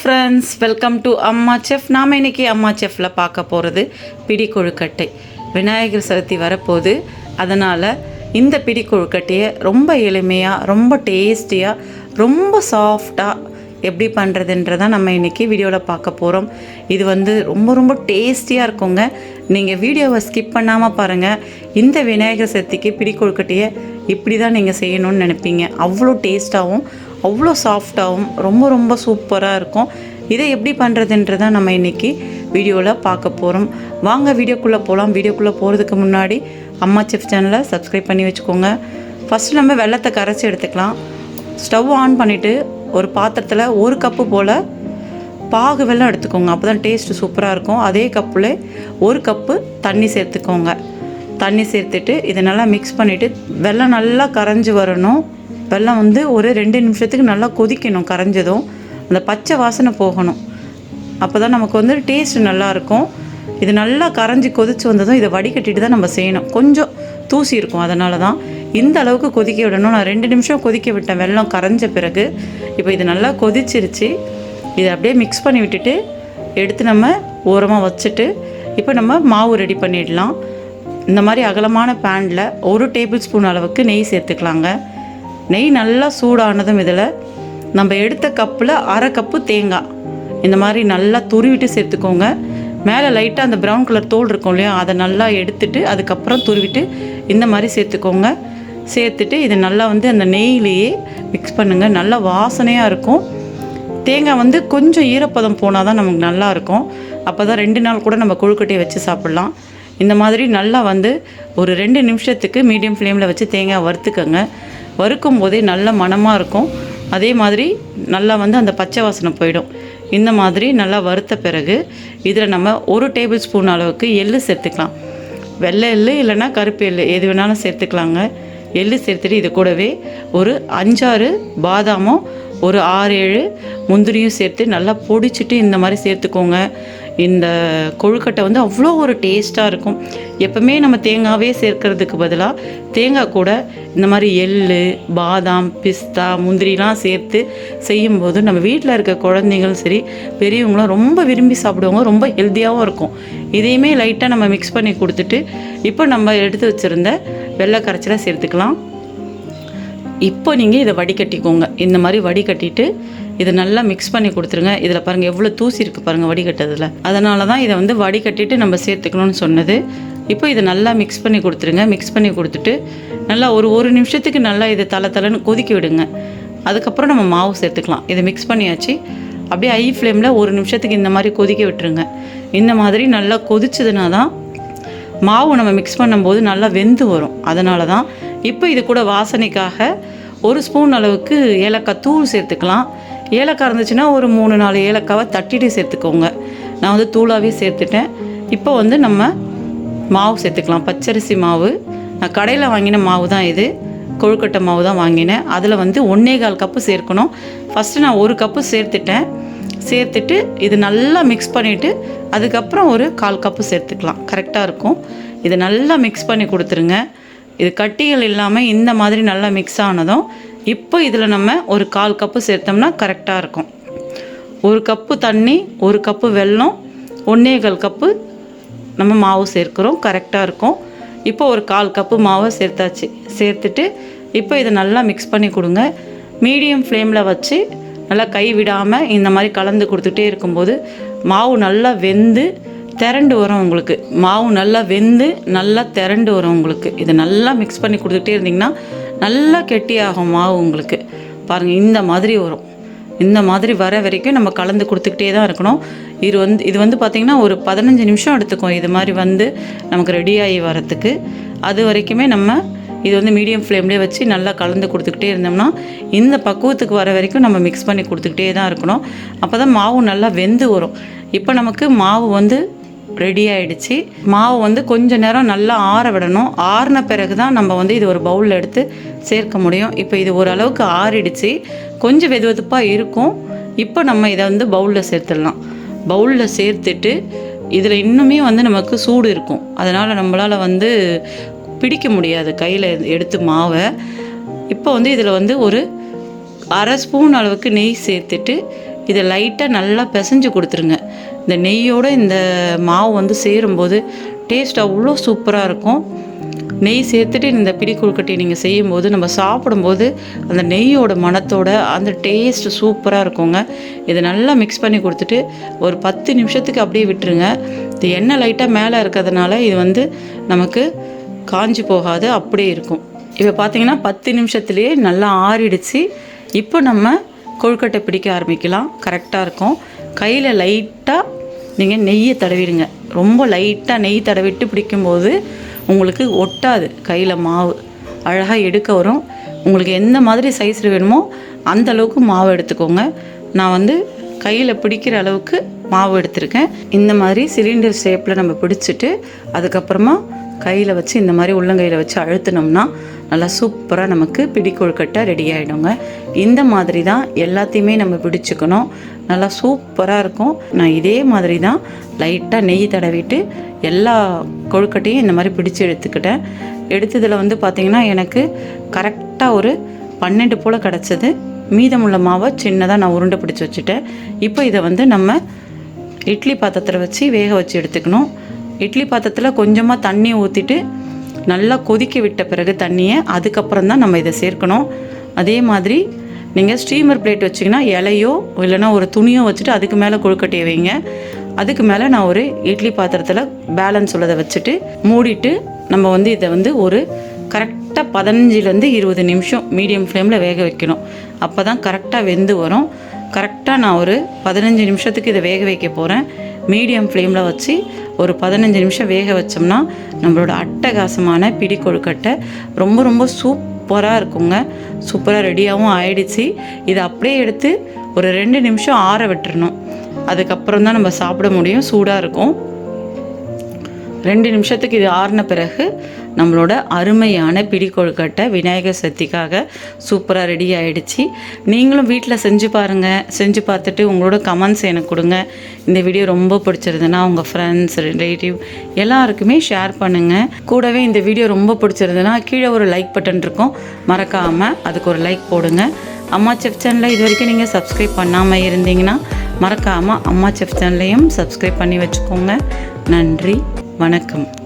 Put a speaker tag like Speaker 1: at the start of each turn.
Speaker 1: Friends welcome to Amma chef நாம் இன்றைக்கி அம்மா செஃப்பில் பார்க்க போகிறது பிடி கொழுக்கட்டை விநாயகர் சதுர்த்தி வரப்போகுது. அதனால் இந்த பிடி கொழுக்கட்டையை ரொம்ப எளிமையாக ரொம்ப டேஸ்டியாக ரொம்ப சாஃப்டாக எப்படி பண்ணுறதுன்றதை நம்ம இன்றைக்கி வீடியோவில் பார்க்க போகிறோம் இது வந்து ரொம்ப ரொம்ப டேஸ்டியாக இருக்குங்க. நீங்கள் வீடியோவை ஸ்கிப் பண்ணாமல் பாருங்கள் இந்த விநாயகர் சதுர்த்திக்கு பிடி கொழுக்கட்டையை இப்படி தான் நீங்கள் செய்யணும்னு நினைப்பீங்க. அவ்வளோ டேஸ்ட்டாகவும் அவ்வளோ சாஃப்டாகவும் ரொம்ப ரொம்ப சூப்பராக இருக்கும். இதை எப்படி பண்ணுறதுன்றதை நம்ம இன்றைக்கி வீடியோவில் பார்க்க போகிறோம். வாங்க வீடியோக்குள்ளே போகலாம். வீடியோக்குள்ளே போகிறதுக்கு முன்னாடி அம்மா செஃப் சேனலை சப்ஸ்கிரைப் பண்ணி வச்சுக்கோங்க. ஃபஸ்ட்டு நம்ம வெள்ளத்தை கரைச்சி எடுத்துக்கலாம். ஸ்டவ் ஆன் பண்ணிவிட்டு ஒரு பாத்திரத்தில் ஒரு கப்பு போல் பாகு வெள்ளம் எடுத்துக்கோங்க. அப்போ தான் டேஸ்ட்டு சூப்பராக இருக்கும். அதே கப்பில் ஒரு கப்பு தண்ணி சேர்த்துக்கோங்க. தண்ணி சேர்த்துட்டு இதை நல்லா மிக்ஸ் பண்ணிவிட்டு வெள்ளம் நல்லா கரைஞ்சி வரணும். வெல்லம் வந்து ஒரு ரெண்டு நிமிஷத்துக்கு நல்லா கொதிக்கணும் கரைஞ்சதும். அந்த பச்சை வாசனை போகணும். அப்போ தான் நமக்கு வந்து டேஸ்ட் நல்லாயிருக்கும். இது நல்லா கரைஞ்சி கொதிச்சு வந்ததும் இதை வடிகட்டிட்டு தான் நம்ம செய்யணும். கொஞ்சம் தூசி இருக்கும் அதனால தான் இந்த அளவுக்கு கொதிக்க விடணும். நான் ரெண்டு நிமிஷம் கொதிக்க விட்டேன். வெல்லம் கரைஞ்ச பிறகு. இப்போ இது நல்லா கொதிச்சிருச்சு. இதை அப்படியே மிக்ஸ் பண்ணி விட்டுட்டு எடுத்து நம்ம ஓரமாக வச்சுட்டு இப்போ நம்ம மாவு ரெடி பண்ணிடலாம். இந்த மாதிரி அகலமான பேனில் ஒரு டேபிள் ஸ்பூன் அளவுக்கு நெய் சேர்த்துக்கலாங்க. நெய் நல்லா சூடானதும் இதில் நம்ம எடுத்த கப்பில் அரை கப்பு தேங்காய். இந்த மாதிரி நல்லா துருவிட்டு சேர்த்துக்கோங்க. மேலே லைட்டாக அந்த ப்ரௌன் கலர் தோல் இருக்கும் இல்லையா அதை நல்லா எடுத்துட்டு அதுக்கப்புறம் துருவிட்டு இந்த மாதிரி சேர்த்துக்கோங்க. சேர்த்துட்டு இதை நல்லா வந்து அந்த நெய்லேயே மிக்ஸ் பண்ணுங்கள் நல்லா வாசனையாக இருக்கும். தேங்காய் வந்து கொஞ்சம் ஈரப்பதம் போனால் தான் நமக்கு நல்லா இருக்கும். அப்போ தான் ரெண்டு நாள் கூட நம்ம கொழுக்கட்டையை வச்சு சாப்பிட்லாம். இந்த மாதிரி நல்லா வந்து ஒரு ரெண்டு நிமிஷத்துக்கு மீடியம் ஃப்ளேமில் வச்சு தேங்காய் வறுத்துக்கோங்க. வறுக்கும் போதே நல்ல மணமாக இருக்கும். அதே மாதிரி நல்லா வந்து அந்த பச்சை வாசனை போயிடும். இந்த மாதிரி நல்லா வறுத்த பிறகு இதில் நம்ம ஒரு டேபிள் ஸ்பூன் அளவுக்கு எள்ளு சேர்த்துக்கலாம். வெள்ளை எள்ளு இல்லைன்னா கருப்பு எள்ளு எது வேணாலும் சேர்த்துக்கலாங்க. எள்ளு சேர்த்துட்டு இது கூடவே ஒரு அஞ்சாறு பாதாமும் ஒரு ஆறு ஏழு முந்திரியும் சேர்த்து நல்லா பொடிச்சிட்டு இந்த மாதிரி சேர்த்துக்கோங்க. இந்த கொழுக்கட்டை வந்து அவ்வளோ ஒரு டேஸ்ட்டாக இருக்கும். எப்பவுமே நம்ம தேங்காவே சேர்க்கறதுக்கு பதிலாக தேங்காய் கூட இந்த மாதிரி எள் பாதாம் பிஸ்தா முந்திரிலாம் சேர்த்து செய்யும்போது நம்ம வீட்டில் இருக்க குழந்தைங்களும் சரி பெரியவங்களும் ரொம்ப விரும்பி சாப்பிடுவாங்க ரொம்ப ஹெல்த்தியாகவும் இருக்கும். இதையுமே லைட்டாக நம்ம மிக்ஸ் பண்ணி கொடுத்துட்டு இப்போ நம்ம எடுத்து வச்சுருந்த வெள்ளை கரைச்சலாக சேர்த்துக்கலாம். இப்போ நீங்கள் இதை வடிகட்டிக்கோங்க. இந்த மாதிரி வடிகட்டிட்டு இதை நல்லா மிக்ஸ் பண்ணி கொடுத்துருங்க. இதில் பாருங்கள் எவ்வளோ தூசி இருக்குது பாருங்கள் வடிகட்டதில். அதனால தான் இதை வந்து வடிகட்டிட்டு நம்ம சேர்த்துக்கணும்னு சொன்னது. இப்போ இதை நல்லா மிக்ஸ் பண்ணி கொடுத்துருங்க. மிக்ஸ் பண்ணி கொடுத்துட்டு நல்லா ஒரு ஒரு நிமிஷத்துக்கு நல்லா இதை தலை தலைன்னு கொதிக்க விடுங்க. அதுக்கப்புறம் நம்ம மாவு சேர்த்துக்கலாம். இதை மிக்ஸ் பண்ணியாச்சு. அப்படியே ஐ ஃப்ளேமில் ஒரு நிமிஷத்துக்கு இந்த மாதிரி கொதிக்க விட்டுருங்க. இந்த மாதிரி நல்லா கொதிச்சதுனா தான் மாவு நம்ம மிக்ஸ் பண்ணும்போது நல்லா வெந்து வரும். அதனால தான் இப்போ இது கூட வாசனைக்காக ஒரு ஸ்பூன் அளவுக்கு ஏலக்காய் தூள் சேர்த்துக்கலாம். ஏலக்காய் இருந்துச்சுன்னா ஒரு மூணு நாலு ஏலக்காவை தட்டிட்டு சேர்த்துக்கோங்க. நான் வந்து தூளாகவே சேர்த்துட்டேன். இப்போ வந்து நம்ம மாவு சேர்த்துக்கலாம். பச்சரிசி மாவு. நான் கடையில் வாங்கின மாவு தான் இது. கொழுக்கட்டை மாவு தான் வாங்கினேன். அதில் வந்து ஒன்றே கால் கப்பு சேர்க்கணும். ஃபஸ்ட்டு நான் ஒரு கப்பு சேர்த்துட்டேன். சேர்த்துட்டு இது நல்லா மிக்ஸ் பண்ணிவிட்டு அதுக்கப்புறம் ஒரு கால் கப்பு சேர்த்துக்கலாம். கரெக்டாக இருக்கும். இதை நல்லா மிக்ஸ் பண்ணி கொடுத்துருங்க. இது கட்டிகள் இல்லாமல் இந்த மாதிரி நல்லா மிக்ஸ் ஆனதும் இப்போ இதில் நம்ம ஒரு கால் கப்பு சேர்த்தோம்னா கரெக்டாக இருக்கும். ஒரு கப்பு தண்ணி ஒரு கப்பு வெல்லம் ஒன்றேகால் கப்பு நம்ம மாவு சேர்க்குறோம் கரெக்டாக இருக்கும். இப்போ ஒரு கால் கப்பு மாவை சேர்த்தாச்சு. சேர்த்துட்டு இப்போ இதை நல்லா மிக்ஸ் பண்ணி கொடுங்க. மீடியம் ஃப்ளேமில் வச்சு நல்லா கை விடாமல் இந்த மாதிரி கலந்து கொடுத்துட்டே இருக்கும்போது மாவு நல்லா வெந்து திரண்டு வரும் உங்களுக்கு. மாவு நல்லா வெந்து நல்லா திரண்டு வரும் உங்களுக்கு. இதை நல்லா மிக்ஸ் பண்ணி கொடுத்துட்டே இருந்தீங்கன்னா நல்லா கெட்டியாகும் மாவு உங்களுக்கு. பாருங்கள் இந்த மாதிரி வரும். இந்த மாதிரி வர வரைக்கும் நம்ம கலந்து கொடுத்துக்கிட்டே தான் இருக்கணும். இது வந்து இது வந்து பார்த்திங்கன்னா ஒரு பதினஞ்சு நிமிஷம் எடுத்துக்கும் இது மாதிரி வந்து நமக்கு ரெடி ஆகி வரத்துக்கு அது வரைக்குமே நம்ம இது வந்து மீடியம் ஃப்ளேம்லேயே வச்சு நல்லா கலந்து கொடுத்துக்கிட்டே இருந்தோம்னா இந்த பக்குவத்துக்கு வர வரைக்கும் நம்ம மிக்ஸ் பண்ணி கொடுத்துக்கிட்டே தான் இருக்கணும். அப்போ தான் மாவு நல்லா வெந்து வரும். இப்போ நமக்கு மாவு வந்து ரெடி ஆயிடுச்சு. மாவு வந்து கொஞ்ச நேரம் நல்லா ஆற விடணும். ஆறின பிறகு தான் நம்ம வந்து இது ஒரு பவுலில் எடுத்து சேர்க்க முடியும். இப்போ இது ஓரளவுக்கு ஆறிடுச்சு. கொஞ்சம் வெது வெதுப்பாக இருக்கும். இப்போ நம்ம இதை வந்து பவுலில் சேர்த்துடலாம். பவுலில் சேர்த்துட்டு இதில் இன்னுமே வந்து நமக்கு சூடு இருக்கும். அதனால் நம்மளால் வந்து பிடிக்க முடியாது கையில் எடுத்து மாவை. இப்போ வந்து இதில் வந்து ஒரு அரை ஸ்பூன் அளவுக்கு நெய் சேர்த்துட்டு இதை லைட்டாக நல்லா பிசைஞ்சு கொடுத்துருங்க. இந்த நெய்யோடு இந்த மாவு வந்து சேரும்போது டேஸ்ட் அவ்வளோ சூப்பராக இருக்கும். நெய் சேர்த்துட்டு இந்த பிடி கொழுக்கட்டையை நீங்கள் செய்யும்போது நம்ம சாப்பிடும்போது அந்த நெய்யோட மணத்தோட அந்த டேஸ்ட் சூப்பராக இருக்குங்க. இதை நல்லா மிக்ஸ் பண்ணி கொடுத்துட்டு ஒரு பத்து நிமிஷத்துக்கு அப்படியே விட்டுருங்க. இது எண்ணெய் லைட்டாக மேலே இருக்கிறதுனால இது வந்து நமக்கு காஞ்சி போகாது அப்படியே இருக்கும். இப்போ பார்த்தீங்கன்னா பத்து நிமிஷத்துலேயே நல்லா ஆறிடுச்சு. இப்போ நம்ம கொழுக்கட்டை பிடிக்க ஆரம்பிக்கலாம். கரெக்டாக இருக்கும். கையில் லைட்டாக நீங்கள் நெய்யை தடவிடுங்க. ரொம்ப லைட்டாக நெய் தடவிட்டு பிடிக்கும்போது உங்களுக்கு ஒட்டாது. கையில் மாவு அழகாக எடுக்க வரும். உங்களுக்கு எந்த மாதிரி சைஸில் வேணுமோ அந்த அளவுக்கு மாவு எடுத்துக்கோங்க. நான் வந்து கையில் பிடிக்கிற அளவுக்கு மாவு எடுத்திருக்கேன். இந்த மாதிரி சிலிண்டர் ஷேப்பில் நம்ம பிடிச்சிட்டு அதுக்கப்புறமா கையில் வச்சு இந்த மாதிரி உள்ளங்கையில் வச்சு அழுத்தினோம்னா நல்லா சூப்பராக நமக்கு பிடி கொழுக்கட்டை ரெடி ஆகிடுங்க இந்த மாதிரி தான் எல்லாத்தையுமே நம்ம பிடிச்சிக்கணும். நல்லா சூப்பராக இருக்கும். நான் இதே மாதிரி தான் லைட்டாக நெய் தடவிட்டு எல்லா கொழுக்கட்டையும் இந்த மாதிரி பிடிச்சி எடுத்துக்கிட்டேன். எடுத்ததில் வந்து பார்த்திங்கன்னா எனக்கு கரெக்டாக ஒரு பன்னெண்டு போல் கிடச்சது. மீதமுள்ள மாவை சின்னதாக நான் உருண்டை பிடிச்சி வச்சுட்டேன். இப்போ இதை வந்து நம்ம இட்லி பாத்திரத்தில் வச்சு வேக வச்சு எடுத்துக்கணும். இட்லி பாத்திரத்தில் கொஞ்சமாக தண்ணி ஊற்றிட்டு நல்லா கொதிக்க விட்ட பிறகு தண்ணியை அதுக்கப்புறம் தான் நம்ம இதை சேர்க்கணும். அதே மாதிரி நீங்கள் ஸ்டீமர் பிளேட் வச்சிங்கன்னா இலையோ இல்லைன்னா ஒரு துணியோ வச்சுட்டு அதுக்கு மேலே கொழுக்கட்டையை வைங்க. அதுக்கு மேலே நான் ஒரு இட்லி பாத்திரத்தில் பேலன்ஸ் உள்ளதை வச்சுட்டு மூடிட்டு நம்ம வந்து இதை வந்து ஒரு கரெக்டாக பதினஞ்சுலேருந்து இருபது நிமிஷம் மீடியம் ஃப்ளேமில் வேக வைக்கணும். அப்போ தான் கரெக்டாக வெந்து வரும். கரெக்டாக நான் ஒரு பதினஞ்சு நிமிஷத்துக்கு இதை வேக வைக்க போகிறேன் மீடியம் ஃப்ளேமில் வச்சு ஒரு பதினஞ்சு நிமிஷம் வேக வச்சோம்னா நம்மளோட அட்டகாசமான பிடி கொழுக்கட்டை ரொம்ப ரொம்ப சூப்பராக இருக்குங்க. சூப்பராக ரெடியாகவும் ஆயிடுச்சு. இதை அப்படியே எடுத்து ஒரு ரெண்டு நிமிஷம் ஆற விட்டுறணும். அதுக்கப்புறம் தான் நம்ம சாப்பிட முடியும். சூடாக இருக்கும். ரெண்டு நிமிஷத்துக்கு இது ஆறின பிறகு நம்மளோட அருமையான பிடி கொழுக்கட்டை விநாயகர் சதுர்த்திக்காக சூப்பராக ரெடி ஆகிடுச்சி நீங்களும் வீட்டில் செஞ்சு பாருங்கள் செஞ்சு பார்த்துட்டு உங்களோட கமெண்ட்ஸ் எனக்கு கொடுங்க. இந்த வீடியோ ரொம்ப பிடிச்சிருந்ததுன்னா உங்கள் ஃப்ரெண்ட்ஸ் ரிலேட்டிவ் எல்லாருக்குமே ஷேர் பண்ணுங்கள் கூடவே இந்த வீடியோ ரொம்ப பிடிச்சிருந்ததுன்னா கீழே ஒரு லைக் பட்டன் இருக்கும். மறக்காமல் அதுக்கு ஒரு லைக் போடுங்க. அம்மா செஃப் சேனலில் இது வரைக்கும் நீங்கள் சப்ஸ்கிரைப் பண்ணாமல் இருந்தீங்கன்னா மறக்காமல் அம்மா செஃப் சேனலையும் சப்ஸ்கிரைப் பண்ணி வச்சுக்கோங்க. நன்றி. வணக்கம்.